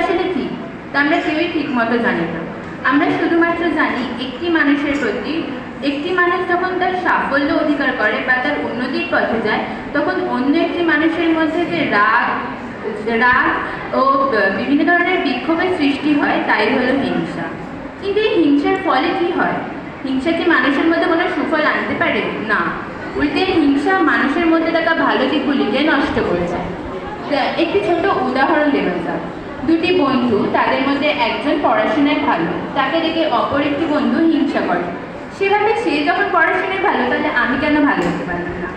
আসলে কি তা আমরা কেউই ঠিক মতো জানি না। আমরা শুধুমাত্র জানি একটি মানুষের প্রতি, একটি মানুষ যখন তার সাফল্য অধিকার করে বা তার উন্নতির পথে যায়, তখন অন্য একটি মানুষের মধ্যে যে রাগ রাগ ও বিভিন্ন ধরনের বিক্ষোভের সৃষ্টি হয়, তাই হলো হিংসা। কিন্তু এই হিংসার ফলে কি হয়? হিংসা কি মানুষের মধ্যে কোনো সুফল আনতে পারে? না। উল্টে হিংসা মানুষের মধ্যে থাকা ভালো দিকগুলিকে নষ্ট করে যায় একটি ছোট উদাহরণ দেওয়া যাক। দুটি বন্ধু, তাদের মধ্যে একজন পড়াশোনায় ভালো, তাকে দেখে অপর একটি বন্ধু হিংসা করে। সেভাবে সে যখন পড়াশোনায় ভালো, তাহলে আমি কেন ভালো হতে পারলাম না?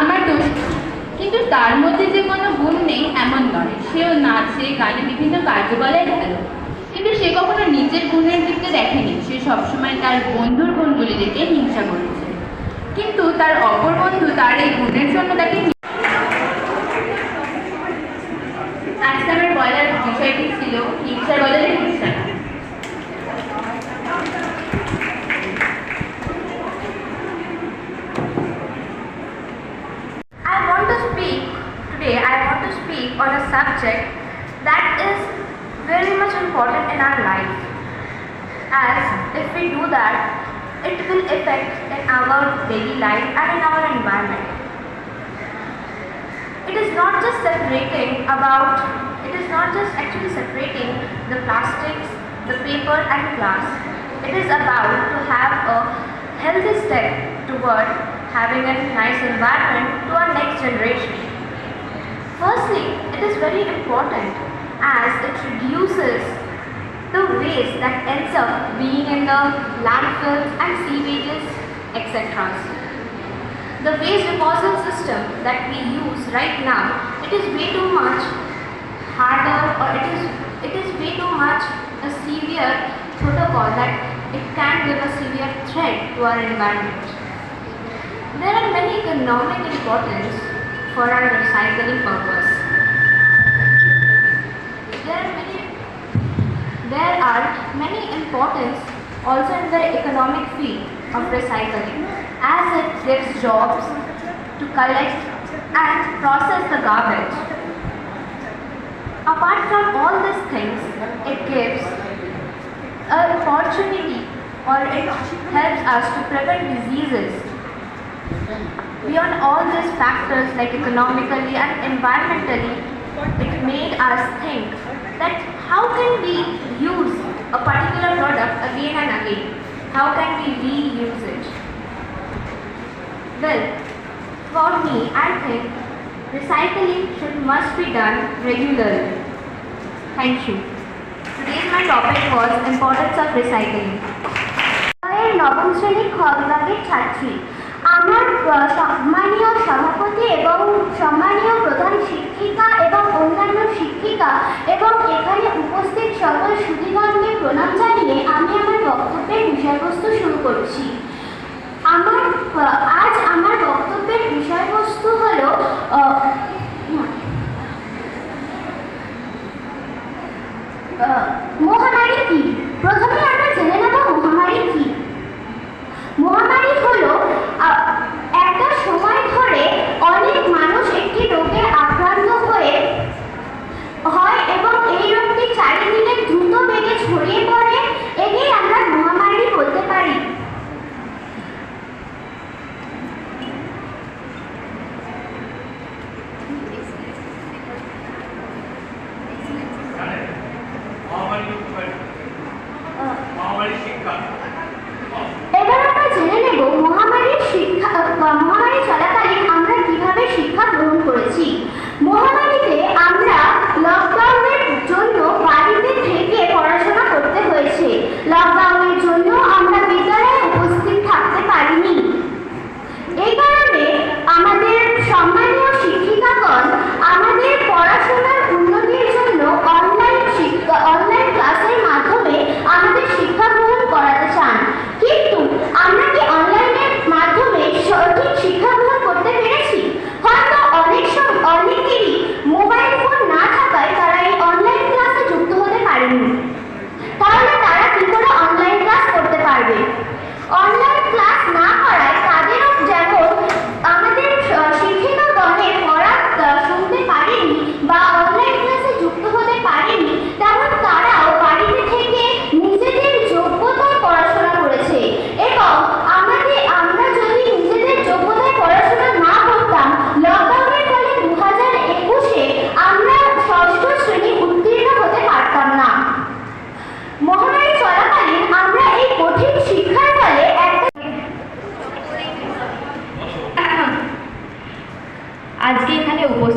আমার দোষ কিন্তু তার মধ্যে যে কোনো গুণ নেই, এমন নয়। সেও নাচে, গানে বিভিন্ন কার্যকলায় ভালো। কিন্তু সে কখনো নিজের গুণের দিকে দেখেনি। সে সবসময় তার বন্ধুর গুণগুলি দেখে হিংসা করেছে। কিন্তু তার অপর বন্ধু তার এই গুণের জন্য তাকে আজকে আমার বলার বিষয়টি ছিল হিংসার বদলে হিংসা না। I want to speak today. I want to speak on a subject that is very much important in our life. As if we do that, it will affect in our daily life and in our environment. It is not just separating about. is not just actually separating the plastics, the paper, and glass. It is about to have a healthy step toward having a nice environment to our next generation. Firstly, it is very important as it reduces the waste that ends up being in the landfills and sewages, etc. The waste disposal system that we use right now, it is way too much harder or it is it is way too much a severe protocol that it can give a severe threat to our environment. There are many economic importance for our recycling purpose. There are many there are many importance also in the economic field of recycling as it gives jobs to collect and process the garbage. Apart from all these things, it gives an opportunity or it helps us to prevent diseases. Beyond all these factors like economically and environmentally, it made us think that how can we use a particular product again and again? How can we reuse it? Well, for me, I think recycling should must be done regularly. Thank you. Today's my topic was importance of recycling. নবম শ্রেণির খ বিভাগের ছাত্রী আমার সম্মানীয় সভাপতি এবং সম্মানীয় প্রধান শিক্ষিকা এবং অন্যান্য শিক্ষিকা এবং এখানে উপস্থিত সকল সুধীগণকে প্রণাম জানিয়ে আমি আমার বক্তব্যের বিষয়বস্তু শুরু করছি আমার আজ আমার বক্তব্যের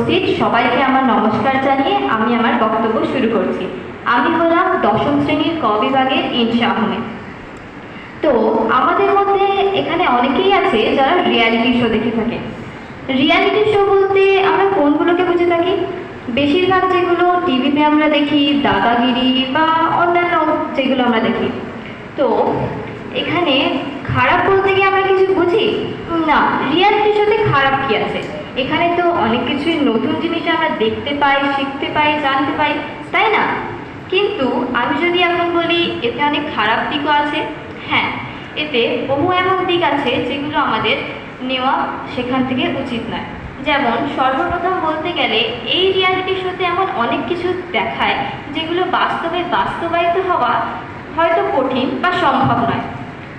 সবাইকে আমার নমস্কার জানিয়ে আমি আমার বক্তব্য শুরু করছি। আমি হলাম দশম শ্রেণির ক বিভাগের ইনশা আহমেদ। তো আমাদের মধ্যে এখানে অনেকেই আছে যারা রিয়ালিটি শো দেখে থাকে। রিয়ালিটি শো বলতে আমরা কোনগুলোকে বুঝে থাকি? বেশিরভাগ যেগুলো টিভিতে আমরা দেখি, দাদাগিরি বা অন্যান্য যেগুলো আমরা দেখি। তো এখানে খারাপ বলতে গিয়ে আমরা কিছু বুঝি? না রিয়ালিটি শোতে খারাপ কি আছে? এখানে তো অনেক কিছুই নতুন জিনিস আমরা দেখতে পাই, শিখতে পাই, জানতে পাই, তাই না? কিন্তু আমি যদি এখন বলি, এতে অনেক খারাপ দিকও আছে। হ্যাঁ এতে বহু এমন দিক আছে যেগুলো আমাদের নেওয়া সেখান থেকে উচিত নয়। যেমন, সর্বপ্রথম বলতে গেলে, এই রিয়ালিটি শোতে এমন অনেক কিছু দেখায় যেগুলো বাস্তবে বাস্তবায়িত হওয়া হয়তো কঠিন বা সম্ভব নয়।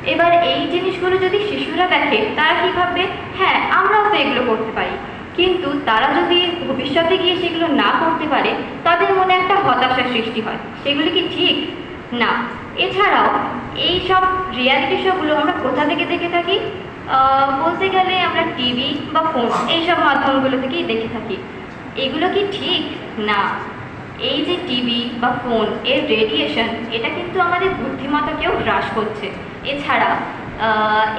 এবার এই জিনিসগুলো যদি শিশুরা দেখে, তারা কী ভাববে? হ্যাঁ আমরাও তো এগুলো করতে পারি। কিন্তু তারা যদি ভবিষ্যতে গিয়ে সেগুলো না করতে পারে, তাদের মনে একটা হতাশার সৃষ্টি হয়। সেগুলি কি ঠিক? না। এছাড়াও এই সব রিয়ালিটি শোগুলো আমরা কোথা থেকে দেখে থাকি? বলতে গেলে আমরা টিভি বা ফোন এইসব মাধ্যমগুলো থেকেই দেখে থাকি। এগুলো কি ঠিক? না। এই যে টিভি বা ফোন এর রেডিয়েশন এটা কিন্তু আমাদের বুদ্ধিমত্তাকেও হ্রাস করছে। এছাড়া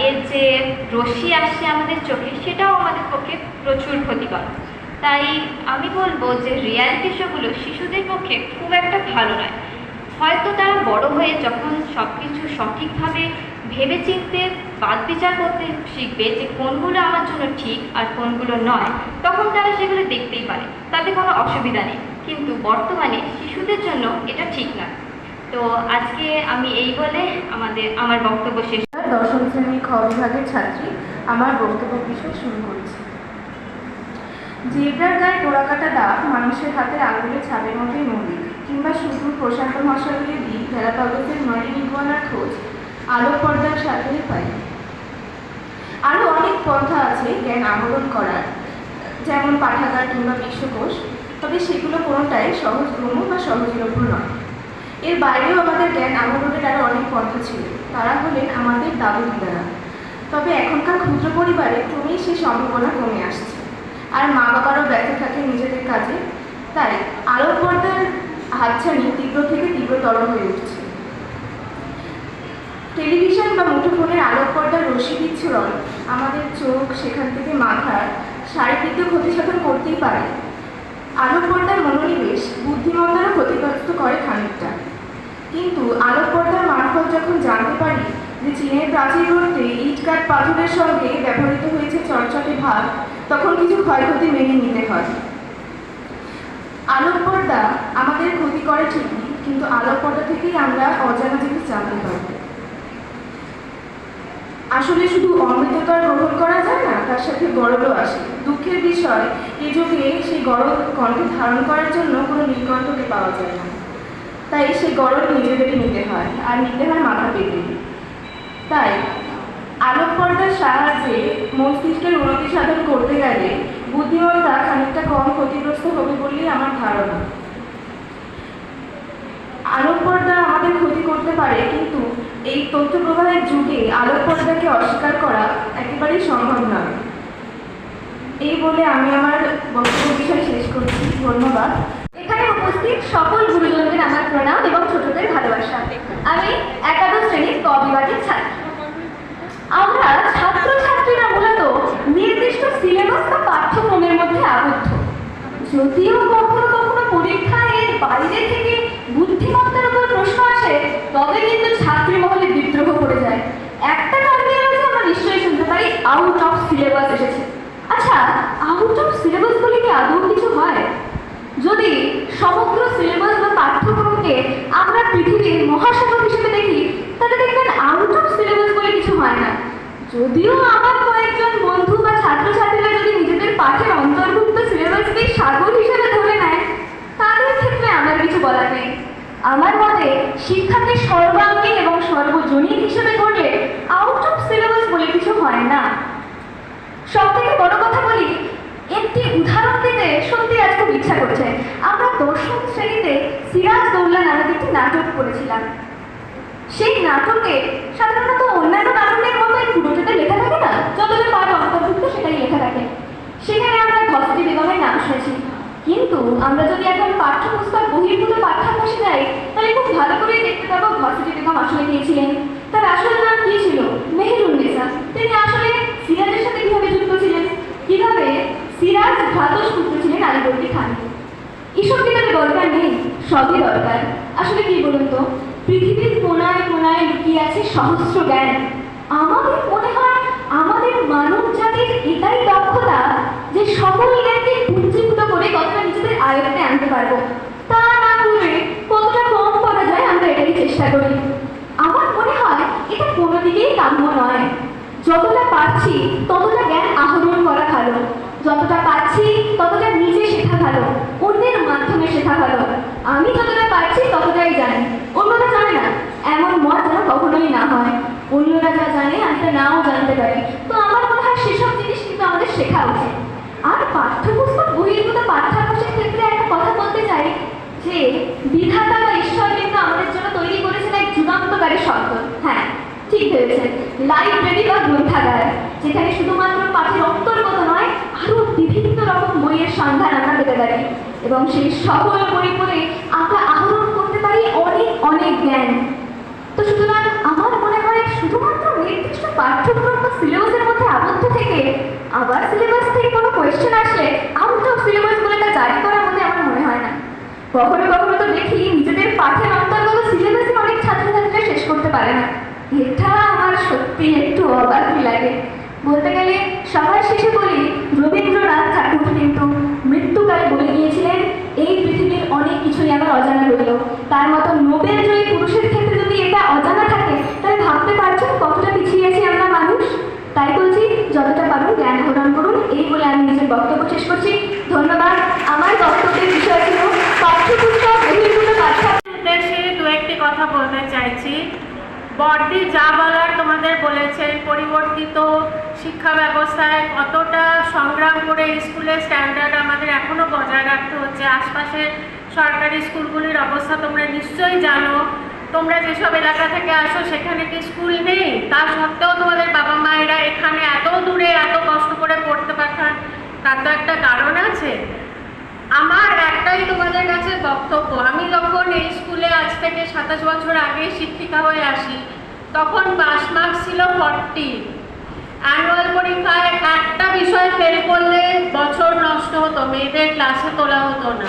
এর যে রশ্মি আসছে আমাদের চোখে, সেটাও আমাদের পক্ষে প্রচুর ক্ষতিকর। তাই আমি বলব যে রিয়ালিটি শোগুলো শিশুদের পক্ষে খুব একটা ভালো নয়। হয়তো তারা বড় হয়ে যখন সব কিছু সঠিকভাবে ভেবে চিনতে বাদ বিচার করতে শিখবে যে কোনগুলো আমার জন্য ঠিক আর কোনগুলো নয়, তখন তারা সেগুলো দেখতেই পারে। তাতে কোনো অসুবিধা নেই। কিন্তু বর্তমানে শিশুদের জন্য এটা ঠিক নয় তো আজকে আমি এই বলে আমাদের, আমার বক্তব্য শেষ দশম শ্রেণির খ বিভাগের ছাত্রী আমার বক্তব্য বিষয় শুরু করছি। জেব্রার গায়ে ডোরাকাটা দাগ মানুষের হাতে আঙুলে ছাপের মতোই মৌলিক কিংবা শুধু প্রশান্ত মশাগুলি দিই ভেড়াপাগতের মারি ইগুয়ানার খোঁজ আলোক পর্দার সাথে পাই। আরও অনেক পন্থা আছে জ্ঞান আহরণ করার, যেমন পাঠাগার কিংবা বিশ্বকোষ, তবে সেগুলো কোনোটাই সহজগ্রহ বা সহজলভ্য নয়। এর বাইরেও আমাদের জ্ঞান আহরণের আরও অনেক পন্থা ছিল। তারা হলেন আমাদের দাদু দিদারা তবে এখনকার ক্ষুদ্র পরিবারে ক্রমেই সেই সম্ভাবনা কমে আসছে। আর মা বাবারও ব্যস্ত থাকে নিজেদের কাজে। তাই আলোর পর্দার হাতছানি তীব্র থেকে তীব্রতর হয়ে উঠছে। টেলিভিশন বা মুঠোফোনের আলোক পর্দার রশ্মি বিচ্ছুরণ আমাদের চোখ, সেখান থেকে মাথার শারীরিক ক্ষতিসাধন করতেই পারে। আলোক পর্দার মনোনিবেশ বুদ্ধিমত্তারও ক্ষতিগ্রস্ত করে খানিকটা। কিন্তু আলোক পর্দার মারফত যখন জানতে পারি যে চীনের প্রাচীর গড়তে ইট কাঠ পাথরের সঙ্গে ব্যবহৃত হয়েছে চটচটে ভাত, তখন কিছু ক্ষয়ক্ষতি মেনে নিতে হয়। আলোক পর্দা আমাদের ক্ষতি করে ঠিকই, কিন্তু আলোক পর্দা থেকেই আমরা অজানা জিনিস জানতে পারব আসলে শুধু অমৃত তো আর গ্রহণ করা যায় না, তার সাথে গরলও আসে। দুঃখের বিষয় এ যুগে সেই গরল কণ্ঠে ধারণ করার জন্য কোনো নীলকণ্ঠকে পাওয়া যায় না। তাই সেই গরল নিজেদেরই নিতে হয়, আর নিতে হয় মাথা পেতে। তাই আলোক পর্দার সাহায্যে মস্তিষ্কের উন্নতি সাধন করতে গেলে বুদ্ধিমত্তা খানিকটা কম ক্ষতিগ্রস্ত হবে বলেই আমার ধারণা। আলোক পর্দা আমাদের ক্ষতি করতে পারে, কিন্তু এই তথ্য প্রবাহের যুগে আলোক পর্দাকে অস্বীকার করা একেবারেই সম্ভব নয়। এই বলে আমি আমার বক্তব্য বিষয় শেষ করছি। ধন্যবাদ। উপস্থিত সকল গুরুজনদের আমার প্রণাম এবং ছোটদের ভালোবাসা। আমি একাদশ শ্রেণির ক বিভাগের ছাত্রী। আমরা ছাত্রছাত্রীরা মূলত নির্দিষ্ট সিলেবাস বা পাঠ্যক্রমের মধ্যে আবদ্ধ। যদিও কখনো কখনো পরীক্ষায় এর বাইরে থেকে বুদ্ধিমত্তার উপর প্রশ্ন আসে, তবে কিন্তু ছাত্রী মহলে বিদ্রোহ করে যায়। একটা টার্মিনোলজি আমরা নিশ্চয়ই শুনতে পারি আউট অফ সিলেবাস এসেছে। আচ্ছা আউট অফ সিলেবাস বলে কি আদৌ কিছু হয়? যদি পাঠ্যক্রমকে আমরা পৃথিবীর মহাসাগর হিসেবে দেখি তাহলে দেখবেন আউট অফ সিলেবাস বলে কিছু হয় না। যদিও আমার কয়েকজন বন্ধু বা ছাত্রছাত্রীরা যদি নিজেদের পাঠের অন্তর্ভুক্ত সিলেবাসকেই সাগর হিসেবে ধরে নেয়, তাদের ক্ষেত্রে আমার কিছু বলার নেই। আমার মতে, শিক্ষাকে সর্বাঙ্গীন এবং সর্বজনীন হিসেবে করলে আউট অফ সিলেবাস বলে কিছু হয় না। সব থেকে বড় কথা বলি, একটি উদাহরণ দিতে সত্যি আজ খুব ইচ্ছা করছে আমরা দশম শ্রেণীতে সিরাজ দৌল্লা নামে একটি নাটক করেছিলাম সেই নাটকে সাধারণত অন্যান্য নাটকের মতোই পুরোটাতে লেখা থাকে না? যতটা পাঠ অন্তর্ভুক্ত সেটাই লেখা থাকে। সেখানে আমরা ধসতি বেগমের নাম শুনেছি। কিন্তু আমরা যদি এখন পাঠ্যপুস্তক বহির্ভূত পাঠ্যাভ্যাসে যাই তাহলে খুব ভালো করে দেখতে পাবো ভার্সিটি বেগম আসলে কে ছিলেন। তার আসল নাম কি ছিল? মেহেরুন্নেসা তিনি আসলে সিরাজের সাথে কীভাবে যুক্ত ছিলেন? কীভাবে সিরাজ ভ্রাতস পুত্র ছিলেন আলিবর্দী খান? এসব কি তাদের দরকার নেই? সবই দরকার। আসলে কি বলুন তো, পৃথিবীর কোনায় কোনায় লুকিয়ে আছে সহস্র জ্ঞান। আমাদের মনে হয় আমাদের মানব জাতির এটাই দক্ষতা যে সকল জ্ঞানকে পুঞ্জীভূত করে কথাটা নিজেদের আয়ত্তে আনতে পারব। তা না করে কতটা কম করা যায় আমরা এটাই চেষ্টা করি। আমার মনে হয় এটা কোনো দিকেই কাম্য নয়। যতটা পারছি, ততটা জ্ঞান আহরণ করা ভালো। যতটা পারছি, ততটা নিজে শেখা ভালো। অন্যের মাধ্যমে শেখা ভালো। আমি যতটা পারছি ততটাই জানি। অন্যরা জানে না, এমন মত যেন কখনোই না হয়। অন্যরা যা জানে, আমি তা নাও জানতে পারি। তো আমার মনে হয় সেসব জিনিস কিন্তু আমাদের শেখা উচিত। আর পাঠ্যপুস্তক বহির্ভূত পাঠ্যাভ্যাসের ক্ষেত্রে একটা কথা বলতে চাই, যে বিধাতা বা ঈশ্বর কিন্তু আমাদের জন্য তৈরি করেছেন এক যুগান্তকারী শব্দ। হ্যাঁ ঠিক ভেবেছেন লাইব্রেরি বা গ্রন্থাগার, যেখানে শুধুমাত্র পাঠের অন্তর্গত নয় আরও বিভিন্ন রকম বইয়ের সন্ধান আমরা পেতে পারি এবং সেই সকল বই পড়ে আমরা আহরণ করতে পারি অনেক অনেক জ্ঞান। তো সুতরাং আমার মনে হয় শুধুমাত্র নির্দিষ্ট পাঠ্যক্রম বা সিলেবাসের মধ্যে আবদ্ধ থেকে আবার সিলেবাস থেকে কোনো কোয়েশ্চেন আসলে আউট অফ সিলেবাস বলে তা জারি করার মধ্যে আমার মনে হয় না। কখনো কখনো তো দেখি নিজেদের পাঠের অন্তর্গত সিলেবাসই অনেক ছাত্রছাত্রীরা শেষ করতে পারে না। এটা আমার সত্যি একটু অবাকই লাগে। বলতে গেলে সবার শেষে বলি, রবীন্দ্রনাথ ঠাকুর কিন্তু মৃত্যুকালে বলে গিয়েছিলেন, এই পৃথিবীর অনেক কিছুই আমার অজানা রইল। তার মতো নোবেল জয়ী পুরুষের ক্ষেত্রে যদি এটা অজানা থাকে, তাহলে ভাবতে পারছেন কতটা পিছিয়ে আছি আমরা মানুষ? তাই বলছি, যতটা পারুন জ্ঞান আহরণ করুন। এই বলে আমি নিজের বক্তব্য শেষ করছি। ধন্যবাদ। আমার বক্তব্যের বিষয় ছিল, পাঠ্যপুস্তক বহির্ভূত পাঠ্য দু একটি কথা বলতে চাইছি। বর্দি যা বলার তোমাদের বলেছেন পরিবর্তিত শিক্ষা ব্যবস্থায় কতটা সংগ্রাম করে স্কুলের স্ট্যান্ডার্ড আমাদের এখনও বজায় রাখতে হচ্ছে। আশপাশের সরকারি স্কুলগুলির অবস্থা তোমরা নিশ্চয়ই জানো। তোমরা যেসব এলাকা থেকে আসো, সেখানে কি স্কুল নেই? তা সত্ত্বেও তোমাদের বাবা মায়েরা এখানে এত দূরে এত কষ্ট করে পড়তে পাঠান তার তো একটা কারণ আছে। আমার একটাই তোমাদের কাছে বক্তব্য। আমি যখন এই স্কুলে আজ থেকে সাতাশ বছর আগে শিক্ষিকা হয়ে আসি, তখন পাস মার্কস ছিল ফর্টি। অ্যানুয়াল পরীক্ষায় একটা বিষয় ফেল করলে বছর নষ্ট হতো, মেয়েদের ক্লাসে তোলা হতো না।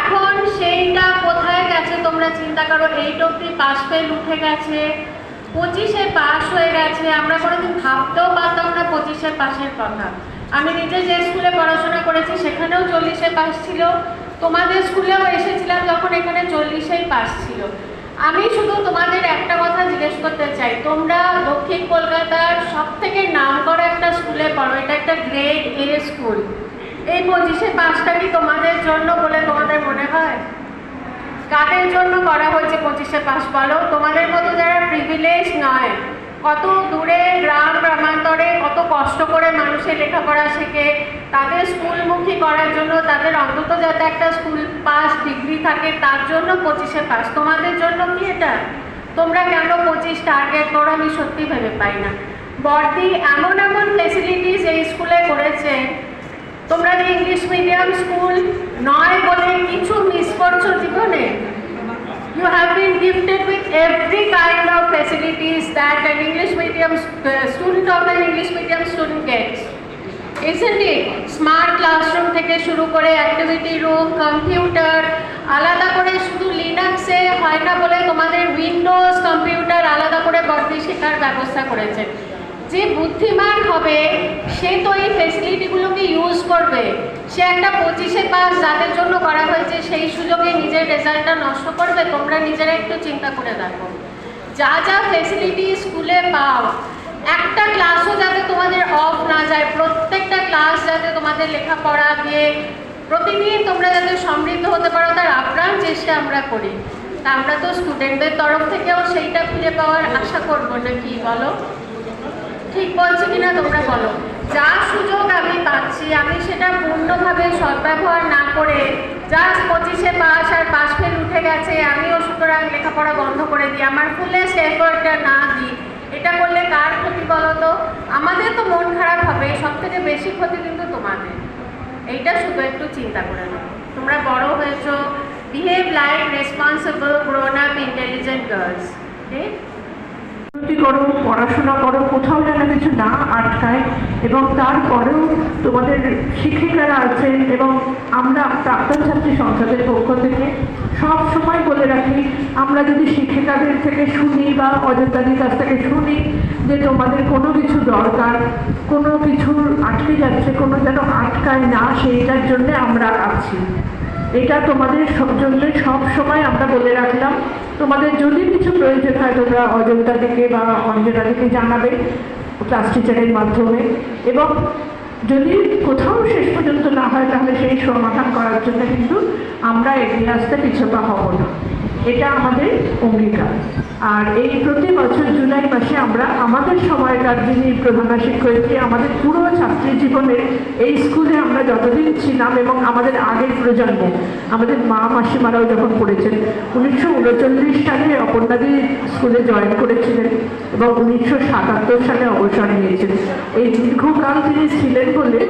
এখন সেইটা কোথায় গেছে তোমরা চিন্তা করো, এইট অব্দি পাস ফেল উঠে গেছে, পঁচিশে পাস হয়ে গেছে, আমরা কোনোদিন ভাবতেও পারতাম না পঁচিশে পাশের কথা। আমি নিজে যে স্কুলে পড়াশোনা করেছি সেখানেও চল্লিশে পাস ছিল। তোমাদের স্কুলেও এসেছিলাম যখন এখানে চল্লিশেই পাস ছিল। আমি শুধু তোমাদের একটা কথা জিজ্ঞেস করতে চাই, তোমরা দক্ষিণ কলকাতার সব থেকে নাম করা একটা স্কুলে পড়ো, এটা একটা গ্রেড এ স্কুল। এই পঁচিশে পাসটা কি তোমাদের জন্য বলে তোমাদের মনে হয়? কাদের জন্য করা হয়েছে পঁচিশে পাস বলো? তোমাদের মতো যারা প্রিভিলেজ নয়। কত দূরে গ্রাম, গ্রামান্তরে কত কষ্ট করে মানুষের লেখাপড়া শেখে, তাদের স্কুলমুখী করার জন্য তাদের অন্তত যাতে একটা স্কুল পাস, ডিগ্রি থাকে, তার জন্য পঁচিশে পাস। তোমাদের জন্য কি এটা? তোমরা কেন পঁচিশ টার্গেট করো? আমি সত্যি ভেবে পাই না। বর্দি, এমন এমন ফেসিলিটিস এই স্কুলে করেছে, তোমরা যে ইংলিশ মিডিয়াম স্কুল নয় বলে কিছু মিস করছ জীবনে? You have been gifted with every kind of facilities that an English medium uh, student of an English medium student gets. Isn't it? Smart classroom থেকে শুরু করে অ্যাক্টিভিটি রুম কম্পিউটার আলাদা করে শুধু লিনাক্সে হয় না বলে তোমাদের উইন্ডোজ কম্পিউটার আলাদা করে বর্তি শেখার ব্যবস্থা করেছে যে বুদ্ধিমান হবে, সে তো এই ফেসিলিটিগুলোকে ইউজ করবে। সে একটা পঁচিশে পাস যাদের জন্য করা হয়েছে, সেই সুযোগে নিজের রেজাল্টটা নষ্ট করবে, তোমরা নিজেরা একটু চিন্তা করে দেখো। যা যা ফেসিলিটি স্কুলে পাও, একটা ক্লাসও যাতে তোমাদের অফ না যায়, প্রত্যেকটা ক্লাস যাতে তোমাদের লেখাপড়া দিয়ে প্রতিদিন তোমরা যাতে সমৃদ্ধ হতে পারো, তার আপ্রাণ চেষ্টা আমরা করি। তা আমরা তো স্টুডেন্টদের তরফ থেকেও সেইটা ফিরে পাওয়ার আশা করব না কি বলো? ঠিক বলছি কিনা তোমরা বলো। যা সুযোগ আমি পাচ্ছি, আমি সেটা পূর্ণভাবে সদ্ব্যবহার না করে জাস্ট পঁচিশে পাস আর পাস ফেল উঠে গেছে, আমিও সুতরাং লেখাপড়া বন্ধ করে দিই। আমার ফুলেস্ট এফোর্টটা না দিই। এটা করলে কার ক্ষতি বলো তো? আমাদের তো মন খারাপ হবে সব থেকে বেশি ক্ষতি কিন্তু তোমাদের। এইটা শুধু একটু চিন্তা করে নাও। তোমরা বড় হয়েছো behave like responsible grown up intelligent girls ঠিক উন্নতি করো, পড়াশোনা করো, কোথাও যেন কিছু না আটকায়, এবং তারপরেও তোমাদের শিক্ষিকারা আছেন এবং আমরা প্রাক্তন ছাত্রী সংসদের পক্ষ থেকে সব সময় বলে রাখি, আমরা যদি শিক্ষিকাদের থেকে শুনি বা অযোধ্যাদের কাছ থেকে শুনি যে তোমাদের কোনো কিছু দরকার, কোনো কিছুর আটকে যাচ্ছে, কোনো যেন আটকায় না, সেইটার জন্য আমরা আছি। এটা তোমাদের সব জন্য সব সময় আমরা বলে রাখলাম। তোমাদের যদি কিছু প্রয়োজন হয়, তোমরা অযোধ্যা থেকে বা অঞ্জনা থেকে জানাবে ক্লাস টিচারের মাধ্যমে। এবং যদি কোথাও শেষ পর্যন্ত না হয়, তাহলে সেই সমাধান করার জন্য কিন্তু আমরা এগিয়ে আসতে পিছপা হব না। এটা আমাদের অঙ্গীকার। আর এই প্রতি বছর জুলাই মাসে আমরা আমাদের সময়কার যিনি প্রধান শিক্ষয়িত্রী আমাদের পুরো ছাত্রী জীবনের এই স্কুলে আমরা যতদিন ছিলাম এবং আমাদের আগের প্রজন্ম, আমাদের মা মাসিমারাও যখন পড়েছেন, উনিশশো উনচল্লিশ সালে অপর্ণাদি স্কুলে জয়েন করেছিলেন এবং উনিশশো সাতাত্তর সালে অবসর নিয়েছেন। এই দীর্ঘকাল তিনি ছিলেন বলে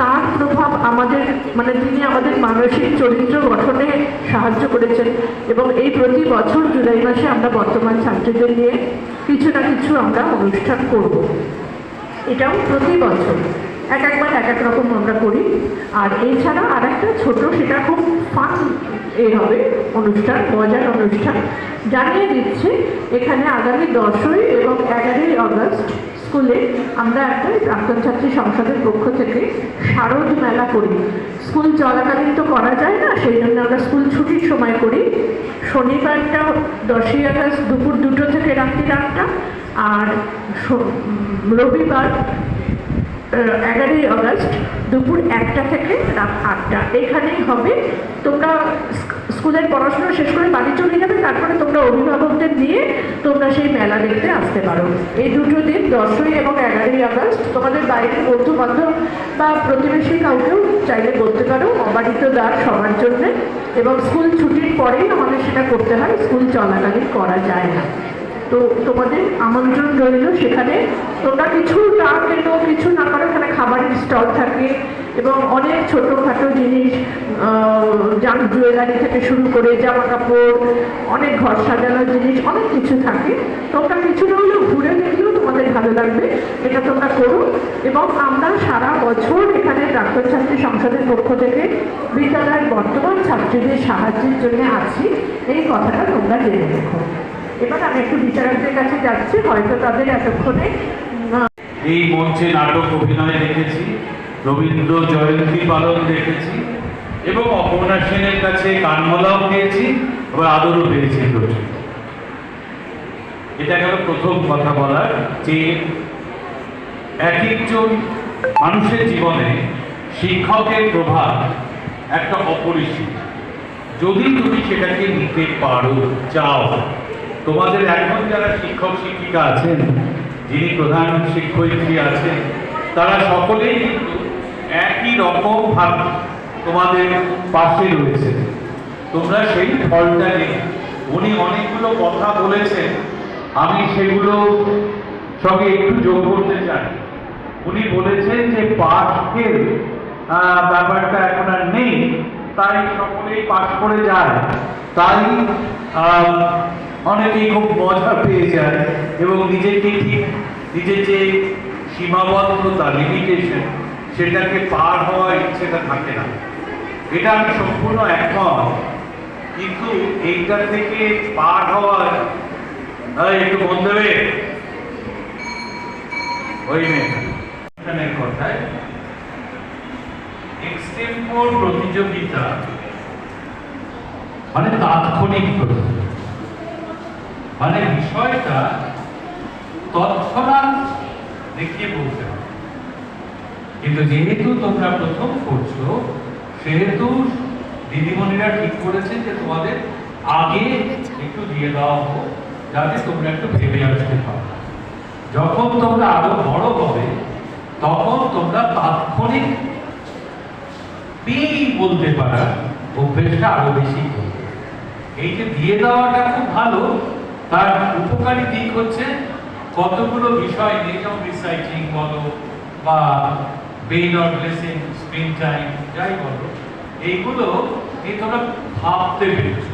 তার প্রভাব আমাদের মানে তিনি আমাদের মানসিক চরিত্র গঠনে সাহায্য করেছেন এবং এই প্রতি বছর জুলাই মাসে আমরা বর্তমান ছাত্রীদের নিয়ে কিছু না কিছু আমরা অনুষ্ঠান করব। এটাও প্রতি বছর। এক একবার এক এক রকম আমরা করি। আর এছাড়া আর একটা ছোটো, সেটা খুব ফান এ হবে, অনুষ্ঠান, মজার অনুষ্ঠান। জানিয়ে দিচ্ছে, এখানে আগামী দশই এবং এগারোই আগস্ট স্কুলে আমরা একটা প্রাক্তন ছাত্রী সংসদের পক্ষ থেকে শারদ মেলা করি। স্কুল চলাকালীন তো করা যায় না, সেই জন্য আমরা স্কুল ছুটির সময় করি। শনিবারটা দশই আগস্ট দুপুর দুটো থেকে রাত্রি আটটা, আর রবিবার এগারোই আগস্ট দুপুর একটা থেকে রাত আটটা। এখানেই হবে। তোমরা স্কুলের পড়াশোনা শেষ করে বাড়ি চলে যাবে, তারপরে তোমরা অভিভাবকদের নিয়ে তোমরা সেই মেলা দেখতে আসতে পারো। এই দুটো দিন, দশই এবং এগারোই আগস্ট, তোমাদের বাইরের বন্ধু বান্ধব বা প্রতিবেশী কাউকেও চাইলে করতে পারো, অবাধিত দ্বার সবার জন্যে। এবং স্কুল ছুটির পরেই আমাদের সেটা করতে হয়, স্কুল চলাকালীন করা যায় না। তো তোমাদের আমন্ত্রণ রইল সেখানে। তোমরা কিছু না কেন কিছু না করো, এখানে খাবারের স্টল থাকে এবং অনেক ছোটোখাটো জিনিস জাম জুয়েলারি থেকে শুরু করে জামা কাপড় অনেক ঘর সাজানোর জিনিস, অনেক কিছু থাকে। তোমরা কিছু হলেও ঘুরে দেখলেও তোমাদের ভালো লাগবে। এটা তোমরা করো এবং আমরা সারা বছর এখানে প্রাক্তন ছাত্রী সংসদের পক্ষ থেকে বিদ্যালয়ের বর্তমান ছাত্রীদের সাহায্যের জন্য আছি। এই কথাটা তোমরা জেনে রেখো। এবার আমি একটু বিচারকদের কাছে যাচ্ছি, হয়তো তাদের এতক্ষণে এই মঞ্চে নাটক অভিনয় দেখেছি, রবীন্দ্র জয়ন্তী পালন দেখেছি, এবং অপর্ণা সেনের কাছে কানমলাও পেয়েছি, আবার আদরও পেয়েছি এটা গেল প্রথম কথা বলার, যে এক একজন মানুষের জীবনে শিক্ষকের প্রভাব একটা অপরিসীম। যদি তুমি সেটাকে নিতে পারো, চাও তোমাদের এখন যারা শিক্ষক শিক্ষিকা আছেন, যিনি প্রধান শিক্ষয়িত্রী আছেন, তারা সকলেই কিন্তু একই রকম ভাবে তোমাদের পাশে রয়েছে তোমরা সেই ফলটা নিয়ে উনি অনেকগুলো কথা বলেছেন। আমি সেগুলো সঙ্গে একটু যোগ করতে চাই। উনি বলেছেন যে পাঠের ব্যাপারটা এখন আর নেই। তাই সকলেই পাঠ করে যায়। তাই অনেকেই খুব মজা পেয়ে যায় এবং নিজেকে ঠিক নিজের যে সীমাবদ্ধতা লিমিটেশন সেটাকে পার হওয়ার ইচ্ছেটা থাকে না। এটা আমি সম্পূর্ণ একমত, কিন্তু এইটা থেকে পার হওয়ার একটু মন দেবে? ওই মেয়ে। কথায় প্রতিযোগিতা মানে তাৎক্ষণিক প্রতিযোগিতা। মানে বিষয়টা তৎক্ষণাৎ দেখিয়ে বলতে হবে। কিন্তু যেহেতু তোমরা প্রথম করছ, সেহেতু দিদিমণিরা ঠিক করেছেন যে তোমাদের আগে একটু দিয়ে দেওয়া হোক, যাতে তোমরা একটু ভেবে আসতে পারো। যখন তোমরা আরও বড় হবে, তখন তোমরা তাৎক্ষণিক পেয়েই বলতে পারার অভ্যেসটা আরও বেশি এই যে দিয়ে দেওয়াটা খুব ভালো তার উপকারী দিক হচ্ছে কতগুলো বিষয় নিয়ে, যেমন রিসাইক্লিং বলো বা pain or blessing screen time যাই বলো, এইগুলো এই তোমরা ভাবতে পেরেছ।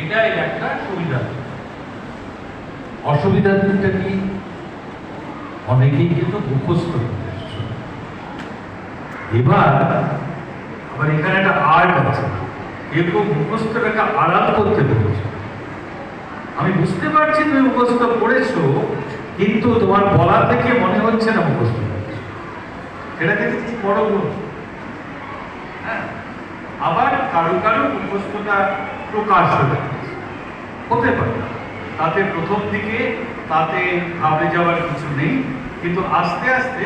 এটাই একটা সুবিধা অসুবিধার দিকটা কি? অনেকেই কিন্তু মুখস্থ এবার আবার এখানে একটা আর্ট আছে। কেউ মুখস্থটাকে আড়াল করতে পেরেছ। আমি বুঝতে পারছি তুমি মুখস্থ করেছ, কিন্তু তোমার বলা থেকে মনে হচ্ছে না মুখস্থ এটা কিন্তু খুব বড় গুণ হ্যাঁ আবার কারও কারও মুখস্থটা প্রকাশ হয়ে হতে পারে। তাতে প্রথম দিকে তাতে ঘাবড়ে যাওয়ার কিছু নেই, কিন্তু আস্তে আস্তে